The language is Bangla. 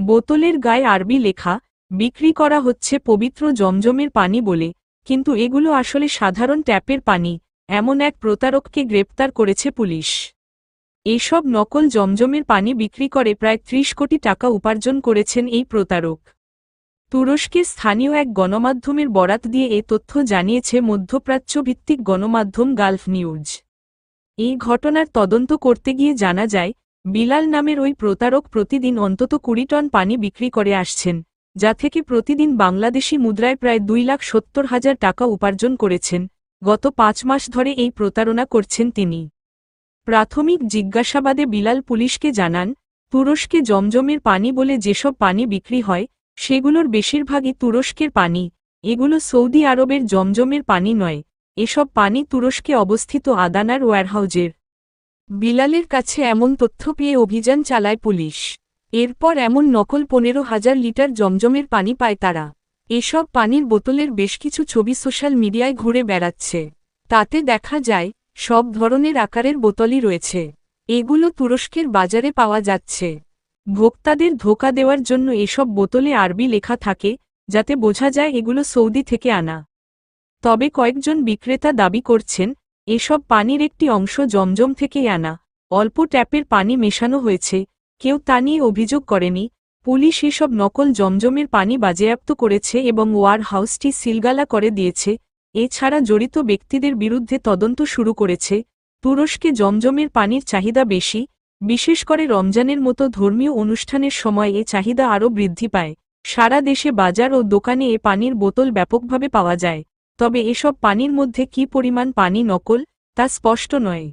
বোতলের গায়ে আরবি লেখা, বিক্রি করা হচ্ছে পবিত্র জমজমের পানি বলে, কিন্তু এগুলো আসলে সাধারণ ট্যাপের পানি, এমন এক প্রতারককে গ্রেপ্তার করেছে পুলিশ। এসব নকল জমজমের পানি বিক্রি করে প্রায় ত্রিশ কোটি টাকা উপার্জন করেছেন এই প্রতারক। তুরস্কে স্থানীয় এক গণমাধ্যমের বরাত দিয়ে এ তথ্য জানিয়েছে মধ্যপ্রাচ্যভিত্তিক গণমাধ্যম গালফ নিউজ। এই ঘটনার তদন্ত করতে গিয়ে জানা যায় বিলাল নামের ওই প্রতারক প্রতিদিন অন্তত কুড়ি টন পানি বিক্রি করে আসছেন, যা থেকে প্রতিদিন বাংলাদেশি মুদ্রায় প্রায় দুই লাখ সত্তর হাজার টাকা উপার্জন করেছেন, গত পাঁচ মাস ধরে এই প্রতারণা করছেন তিনি। প্রাথমিক জিজ্ঞাসাবাদে বিলাল পুলিশকে জানান, তুরস্কে জমজমের পানি বলে যেসব পানি বিক্রি হয়, সেগুলোর বেশিরভাগই তুরস্কের পানি, এগুলো সৌদি আরবের জমজমের পানি নয়, এসব পানি তুরস্কে অবস্থিত আদানার ওয়ারহাউজের। বিলালের কাছে এমন তথ্য পেয়ে অভিযান চালায় পুলিশ। এরপর এমন নকল পনেরো হাজার লিটার জমজমের পানি পায় তারা। এসব পানির বোতলের বেশ কিছু ছবি সোশ্যাল মিডিয়ায় ঘুরে বেড়াচ্ছে। তাতে দেখা যায়, সব ধরনের আকারের বোতলই রয়েছে। এগুলো তুরস্কের বাজারে পাওয়া যাচ্ছে। ভোক্তাদের ধোকা দেওয়ার জন্য এসব বোতলে আরবি লেখা থাকে, যাতে বোঝা যায় এগুলো সৌদি থেকে আনা। তবে কয়েকজন বিক্রেতা দাবি করছেন এসব পানির একটি অংশ জমজম থেকেই আনা। অল্প ট্যাপের পানি মেশানো হয়েছে। কেউ তা নিয়ে অভিযোগ করেনি। পুলিশ এসব নকল জমজমের পানি বাজেয়াপ্ত করেছে এবং ওয়ার হাউসটি সিলগালা করে দিয়েছে। এছাড়া জড়িত ব্যক্তিদের বিরুদ্ধে তদন্ত শুরু করেছে। তুরস্কে জমজমের পানির চাহিদা বেশি। বিশেষ করে রমজানের মতো ধর্মীয় অনুষ্ঠানের সময় এ চাহিদা আরও বৃদ্ধি পায়। সারা দেশে বাজার ও দোকানে এ পানির বোতল ব্যাপকভাবে পাওয়া যায়। তবে এসব পানির মধ্যে কি পরিমাণ পানি নকল তা স্পষ্ট নয়।